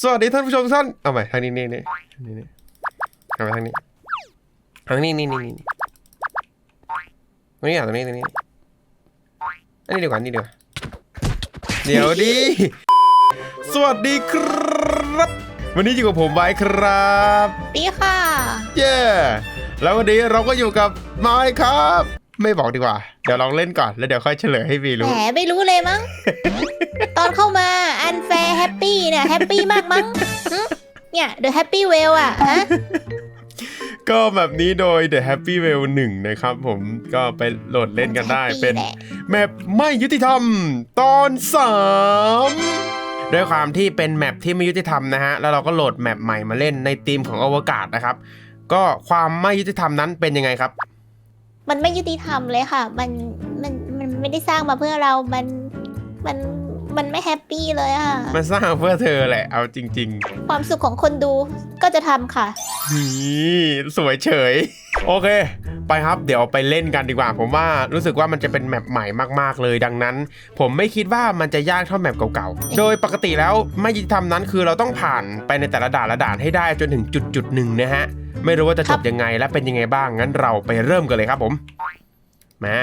สวัสดีท่านผู้ชมทุกท่านเอาใหม่ทางนี้นี่นี่นี่นี่เอาไปทางนี้ทางนี้นี่นี่นี่ตรงนี้อะตรงนี้ตรงนี้อันนี้ดีกว่าอันนี่ดีกว่าเดี๋ยวดิสวัสดีครับ วันนี้อยู่กับผมไบค์ครับปีค่ะ เย้แล้ววันนี้เราก็อยู่กับไมค์ครับ ไม่บอกดีกว่า เดี๋ยวลองเล่นก่อนแล้วเดี๋ยวค่อยเฉลยให้วีแหรู้มไม่รู้เลยมั้ง ตอนเข้ามาอันแฟร์แฮปปี้เนี่ยแฮปปี้มากมั้งหึเนี่ยเดอะแฮปปี้เวลอะฮะ ก็แบบนี้โดย The Happy w e l l 1 นะครับผมก็ไปโหลดเล่นกันได้ Happy เป็นแหละ แมปไม่ยุติธรรม ตอน3ด้วยความที่เป็นแมปที่ไม่ยุติธรรมนะฮะ แล้วเราก็โหลดแมปใหม่มาเล่นในธีมของอวกาศนะครับ ก็ความไม่ยุติธรรมนั้นเป็นยังไงครับ มันไม่ยุติธรรมเลยค่ะ มันมันมันไม่ได้สร้างมาเพื่อเรา มันมันมันไม่แฮปปี้เลยอะมันสร้างเพื่อเธอแหละ เอาจริงความสุขของคนดูก็จะทำค่ะ ๆนี่สวยเฉย โอเค ไปครับเดี๋ยวไปเล่นกันดีกว่า ผมว่ารู้สึกว่ามันจะเป็นแมปใหม่มาก ๆ เลยดังนั้น ผมไม่คิดว่ามันจะยากเท่าแมปเก่าๆ โดยปกติแล้วไม่ยุติธรรมนั้นคือเราต้องผ่านไปในแต่ละด่านละด่านให้ได้จนถึงจุดจุดๆหนึ่งนะฮะ ไม่รู้ว่าจะจบยังไงและเป็นยังไงบ้างงั้นเราไปเริ่มกันเลยครับผมมา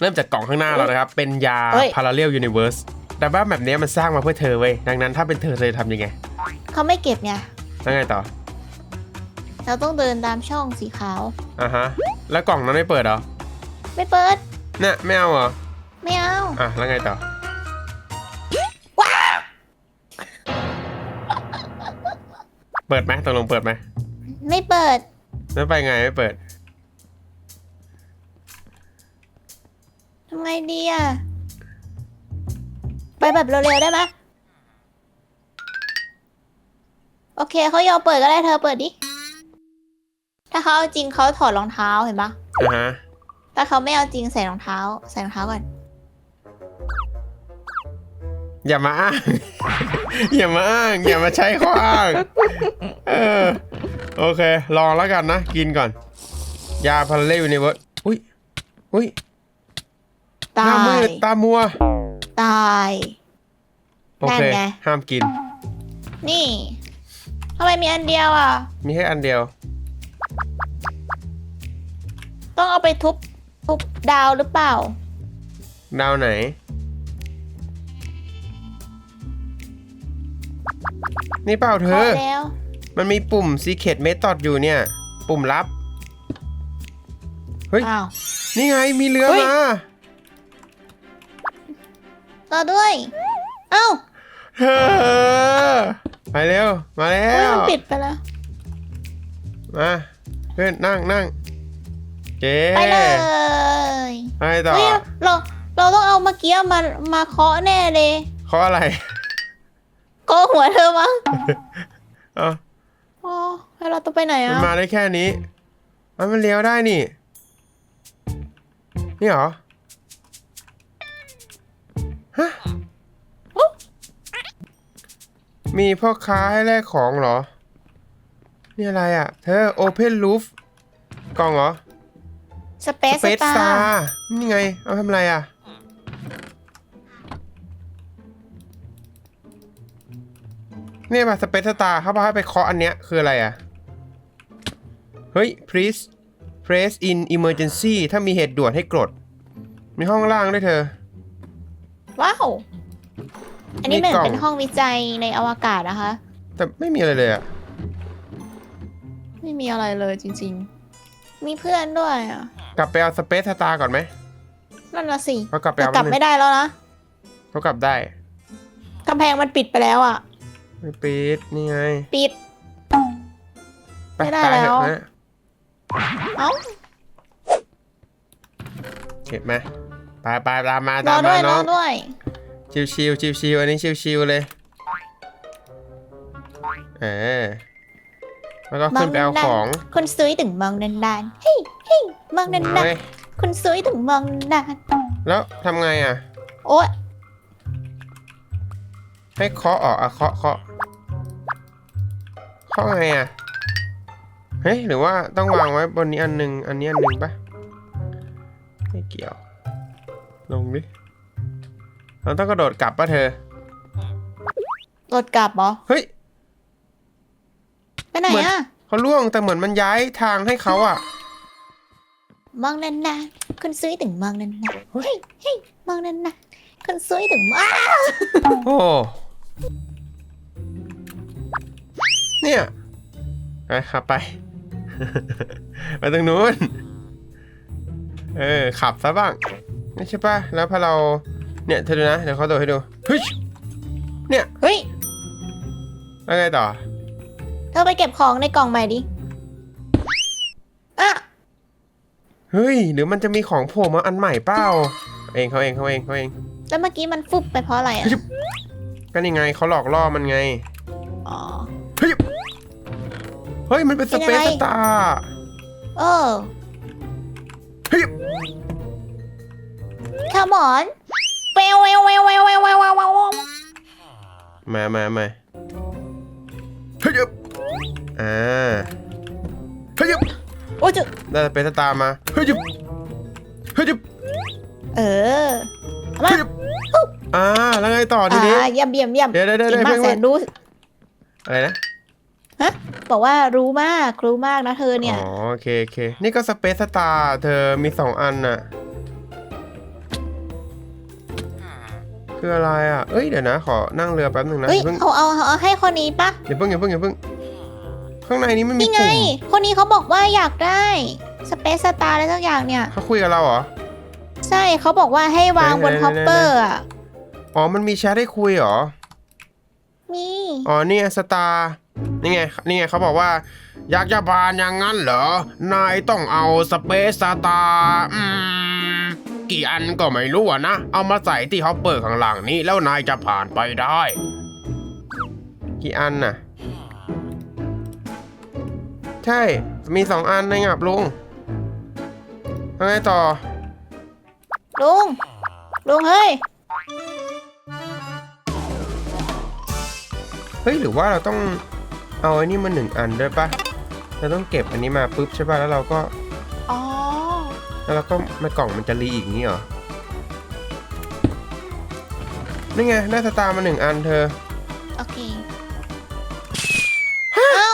เริ่มจากกล่องข้างหน้าเรานะครับ เป็นยาเฮ้ย Parallel Universe แต่ว่าแบบนี้มันสร้างมาเพื่อเธอเว้ยดังนั้นถ้าเป็นเธอเธอจะทำยังไงเขาไม่เก็บไงแล้วไงต่อ เราต้องเดินตามช่องสีขาวอะฮะ แล้วกล่องนั้นไม่เปิดเหรอ ไม่เปิดเนี่ยไม่เอาเหรอ ไม่เอาอะแล้วไงต่อเปิดไหมตกลงเปิดไหม ไม่เปิด แล้วไปไงไม่เปิด ทำไงดีอะไปแบบเร็วๆได้ไหมโอเคเขายอมเปิดก็ได้เธอเปิดดิ ถ้าเขาเอาจริงเขาถอดรองเท้าเห็นปะอะฮะ ถ้าเขาไม่เอาจริงใส่รองเท้า ใส่รองเท้าก่อน อย่ามาอ้าง อย่ามาอ้าง อย่ามาใช้ข้ออ้าง เออ โอเค ลองแล้วกันนะ กินก่อน ยาพาราเลลยูนิเวิร์สอุ้ยอุ้ยหตาน้ามืย ดตามัว ตาย โอเค นั่นไง ห้ามกิน นี่ทำไมมีอันเดียวอะ มีแค่อันเดียว ต้องเอาไปทุบ ทุบดาวหรือเปล่า ดาวไหน นี่เปล่าเธพออ แล้ว มันมีปุ่ม Secret Method อยู่เนี่ย ปุ่มลับ เฮ้ย อ้าว นี่ไงมีเรือเฮ้ย มา รอด้วย เอ้าเธอไปเร็ว มาแล้เฮ้ยว มันปิดไปแล้ว มาขึ้นนั่งนั่งเจ๊ไปเลยไปต่อเฮ้ยเราเราต้องเอาเมื่อกี้มามาเคาะแน่เลยเขาอะไร ก็หัวเธอมั้ง เอ้าอ๋อแล้ว เราต้องไปไหนมันอะ มาได้แค่นี้มันมันเลี้ยวได้นี่ นี่เหรอ ฮะมีพ่อค้าให้แลกของเหรอ นี่อะไรอะ เธอ Open Roof กล่องเหรอ สเปซ Space ตา Star นี่ไง เอาทำอะไรอะนี่ป่ะ Space Star เขาบอกให้ไปเคาะอันเนี้ยคืออะไรอะ เฮ้ย please press in emergency ถ้ามีเหตุด่วนให้กด มีห้องล่างด้วยเธอ ว้าว อันนี้เหมือนมีกล่องเป็นห้องวิจัยในอวกาศนะคะ แต่ไม่มีอะไรเลยอะไม่มีอะไรเลยจริง ๆ มีเพื่อนด้วยอะกลับไปเอา Space Star ก่อนไหมนั่นละสิเขากลับไปแต่เอากลับไม่ได้แล้วนะเขากลับได้กำแพงมันปิดไปแล้วอะไม่ปิดนี่ไง ปิดไปไม่ได้ตายเถแล้วอะนะ เอ้าเห็นไหมไปไปตามมารอตามด้มาวยรน้อองด้วย ชิวชิวชิวชิวๆอันนี้ชิวชิวๆเลยเออแล้วก็ขึ้นไปเอาของคุณซุยถึงมองนานๆเฮ้ยเฮ้ยมองนานเฮ้ยๆคุณซุยถึงมองนานแล้วทำไงอะ ๆโอ๊ยให้เคาะออกอะเคาะเคาะเคาะไงอะ เฮ้ยหรือว่าต้องวางไว้บนนี้อันหนึ่งอันนี้อันหนึ่งปะไม่เกี่ยว ลงดิเราต้องกระโดดกลับปะเธอ รถกลับเหรอ เฮ้ยไปไหนเหมือนอะเขาล่วงแต่เหมือนมันย้ายทางให้เขาอะมองนานๆคนสวยถึงมองนานๆเฮ้ยเฮ้ยมองนานๆคนสวยถึงมองโอ้เนี่ยไปขับไป ไปตรงนู้น เออ ขับซะบ้าง ไม่ใช่ป่ะ แล้วพอเรา เนี่ยเธอดูนะ เดี๋ยวเขาโดดให้ดูเฮ้ยเนี่ย เฮ้ย แล้วไงต่อ เธอไปเก็บของในกล่องใหม่ดิอะเฮ้ย หรือมันจะมีของโผล่มาอันใหม่เปล่า เองเขาเองเขาเองเขาเอง แล้วเมื่อกี้มันฟุบไปเพราะอะไรอะก็นี่ไงเขาหลอกล่อมันไงอ๋อเฮ้ย เฮ้ยมันเป็นสเปซตาร์เออเฮ้ยขมอนเปลวเววเววเววเววเววมาม่แม่เฮ้ยอ่าเฮ้ยโอ้จุได้สเปซสตามาเฮ้ยเฮ้ยเออมาอ่าแล้วไงต่อทีนี้เยี่ยมเยี่ยมเยี่ยมเดี๋ยวเดี๋ยวเดี๋ยวมาแสนรู้อะไรนะ บอกว่ารู้มากรู้มากนะเธอเนี่ย อ๋อโอเคโอเค นี่ก็สเปซสตาร์เธอมีสองอันน่ะ คืออะไรอะ เอ้ยเดี๋ยวนะ ขอนั่งเรือแป๊บหนึ่งนะเฮ้ยอย่าเพิ่งเอาเอาเอาให้คนนี้ปะอย่าเพิ่งอย่าเพิ่งอย่าเพิ่ง ข้างในนี้ไม่มีนี่ไง ปุ่มคนนี้เขาบอกว่าอยากได้สเปซสตาร์อะไรสักอย่างเนี่ย เขาคุยกับเราเหรอ ใช่เขาบอกว่าให้วางบนไหนๆๆๆ ฮอปเปอร์อะ อ๋อ มันมีแชทให้คุยเหรอ มี อ๋อเนี่ยสตาร์ นี่ไงนี่ไงเขาบอกว่า อยากจะบานอย่างนั้นเหรอ นายต้องเอาสเปซสตาร์อืมกี่อันก็ไม่รู้อะนะ เอามาใส่ที่ฮอปเปอร์ข้างหลังนี้ แล้วนายจะผ่านไปได้ กี่อันน่ะ ใช่ มีสองอันในงับลุงทำไงต่อ ลุง ลุงเฮ้ย เฮ้ย หรือว่าเราต้อง เอาไอ้นี่มาหนึ่งอันด้วยปะเราต้องเก็บอันนี้มาปุ๊บใช่ปะแล้วเราก็ อ๋อ แล้วเราก็มากล่องมันจะรีอีกงี้เหรอนี่ไงได้สตาร์มาหนึ่งอันเธอ โอเคเอ้า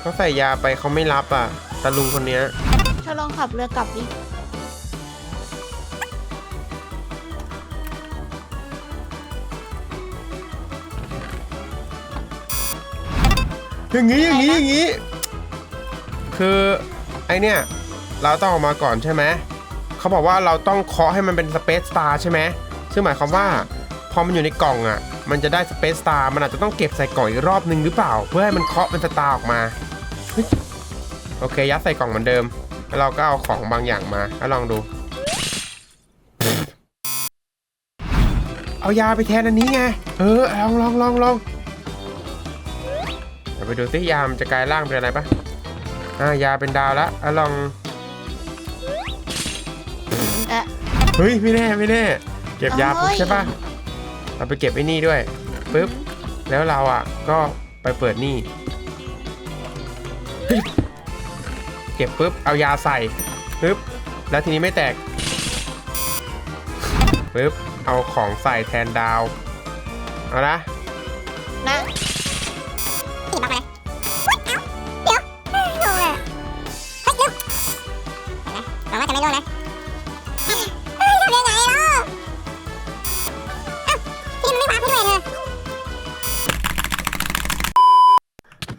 เขาใส่ยาไปเขาไม่รับอะตาลุงคนเนี้ยเธอลองขับเรือกลับดิ อย่างงี้อย่างงี้อย่างงี้ คือไอเนี้ยเราต้องออกมาก่อนใช่ไหมเขาบอกว่าเราต้องเคาะให้มันเป็นสเปซสตาร์ใช่ไหมซึ่งหมายความว่าพอมันอยู่ในกล่องอะ มันจะได้สเปซสตาร์มันอาจจะต้องเก็บใส่กล่องอีกรอบนึงหรือเปล่า เพื่อให้มันเคาะเป็นสตาร์ออกมาเฮ้ยโอเคยัดใส่กล่องเหมือนเดิม แล้วเราก็เอาของบางอย่างมาแล้วลองดู เอายาไปแทนอันนี้ไง เออลองลองลองลองเดี๋ยว ไปดูซิยามันจะกลายร่างเป็นอะไรปะอ่ายาเป็นดาวแล้วอะลองเอ๊ะเฮ้ยไม่แน่ไม่แน่ เก็บยาปุ๊บเอ้ยใช่ปะเราไปเก็บไอ้นี่ด้วยปุ๊บแล้วเราอะก็ไปเปิดนี่เฮ้ยเก็บปุ๊บเอายาใส่ปุ๊บแล้วทีนี้ไม่แตกปุ๊บเอาของใส่แทนดาว เอาละนะ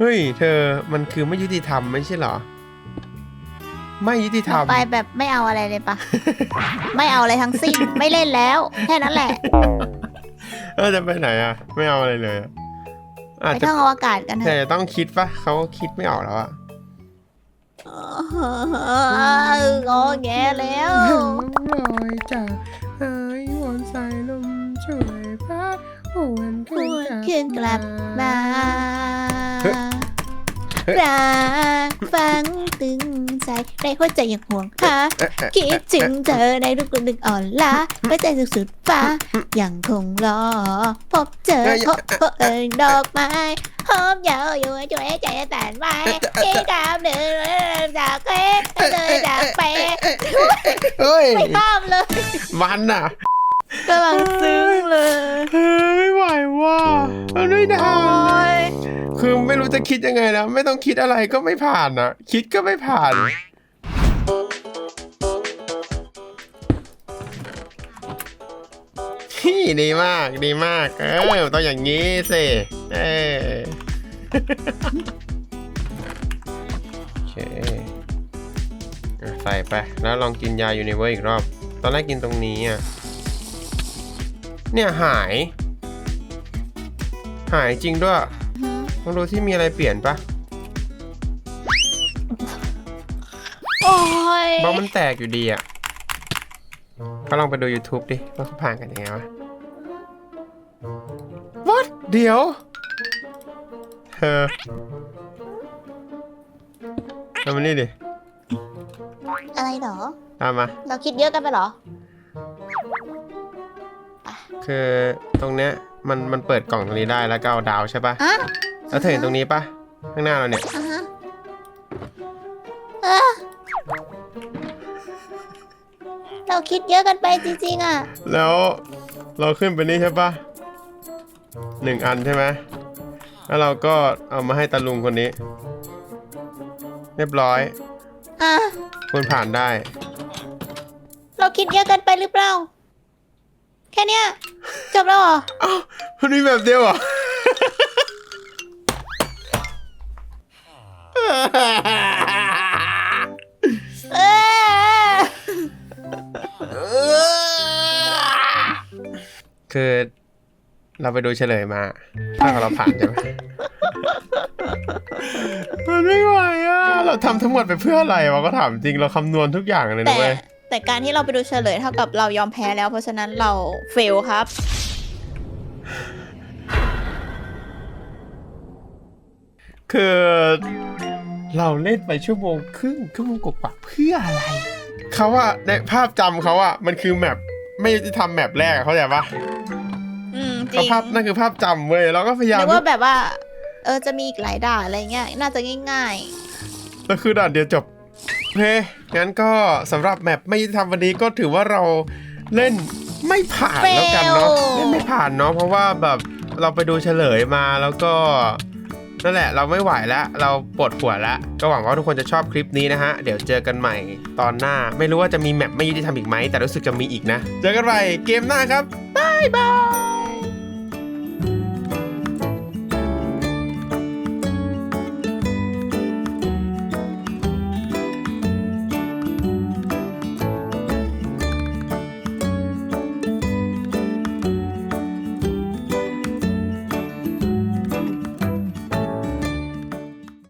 เฮ้ย เธอมันคือไม่ยุติธรรมไม่ใช่เหรอ ไม่ยุติธรรม ไปแบบไม่เอาอะไรเลยปะ ไม่เอาอะไรทั้งสิ้น ไม่เล่นแล้ว แค่นั้นแหละ เออจะไปไหนอะ ไม่เอาอะไรเลยอะอาจไปจะท่องอวกาศกันเถแต่อะจะต้องคิดปะเขาคิดไม่ออกแล้วอะงอแงแล้ว ลอยจากหายวนสายลมช่วยพัดหวนหวนคืนกลับมา เฮ้ย รักฟังตึงใจในหัวใจยังห่วงหาเอ๊ะเอ๊ะคิดถึงเธอในทุกคนดึกอ่อนล้าหัวใจสุดสุดฟ้ายังคงรอ พบเจอพบพบเอ่ยดอกไม้หอมยาวอยู่ช่วยใจแตนไว้ที่กามเดินจากเป๊เดินจากเป๊เฮ้ยไม่ห้ามเลยมันอะ กำลังซึ้งเลยเฮ้ยไม่ไหวว่ะมันไม่ได้ โอ้ยคือไม่รู้จะคิดยังไงนะไม่ต้องคิดอะไรก็ไม่ผ่านนะคิดก็ไม่ผ่านที่ดีมากดีมาก เออต้องอย่างนี้สิเออโอเคอะใส่ไป แล้วลองกินยาอยู่ในเวอร์อีกรอบ ตอนแรกกินตรงนี้อะ เนี่ยหาย หายจริงด้วยลองดูที่มีอะไรเปลี่ยนปะโอ้ยบล็อกมันแตกอยู่ดีอะก็ลองไปดู YouTube ดิว่าเขาผ่านกันยังไงวะ What เดี๋ยว เธอทำมานี่ดิ อะไรเหรอตามมา เราคิดเยอะกันไปเหรอ คือตรงเนี้ยมันมันเปิดกล่องตรงนี้ได้แล้วก็เอาดาวใช่ปะฮะแล้วเธอเห็นตรงนี้ปะข้างหน้าเราเนี่ยอ่าฮะเออเราคิดเยอะกันไปจริงๆอะ แล้วเราขึ้นไปนี่ใช่ปะหนึ่งอันใช่ไหมแล้วเราก็เอามาให้ตาลุงคนนี้ เรียบร้อยอะ คุณผ่านได้ เราคิดเยอะกันไปหรือเปล่า แค่เนี้ยจบแล้วเหรออ้าวมันมีแบบเดียวเหรอ เออคือ เราไปดูเฉลยมา ถ้าเราผ่านใช่ไหมมันไม่ไหวอะ เราทำทั้งหมดไปเพื่ออะไรวะก็ถามจริงเราคำนวณทุกอย่างเลยแต่นะเว้ย แต่การที่เราไปดูเฉลยเท่ากับเรายอมแพ้แล้ว เพราะฉะนั้นเราเฟลครับ คือเราเล่นไปชั่วโมงครึ่งชั่วโมงกว่าๆเพื่ออะไรเขาอะในภาพจำเขาอะมันคือแมปไม่ยุติธรรมแมปแรกอะเข้าใจปะอืมจเขาริงภาพนั่นคือภาพจำเว้ยเราก็พยายามนึกว่าแบบว่า เออจะมีอีกหลายด่านอะไรเงี้ย น่าจะง่าย แล้วคือด่านเดียวจบโอ เคงั้นก็สำหรับแมปไม่ยุติธรรมวันนี้ก็ถือว่าเราเล่นไม่ผ่านแล้วกันเนาะเล่นไม่ผ่านเนาะเพราะว่าแบบเราไปดูเฉลยมาแล้วก็นั่นแหละเราไม่ไหวแล้วเราปวดหัวแล้วก็หวังว่าทุกคนจะชอบคลิปนี้นะฮะ เดี๋ยวเจอกันใหม่ตอนหน้า ไม่รู้ว่าจะมีแมปไม่ยุติธรรมอีกไหมแต่รู้สึกจะมีอีกนะ เจอกันใหม่เกมหน้าครับบายบาย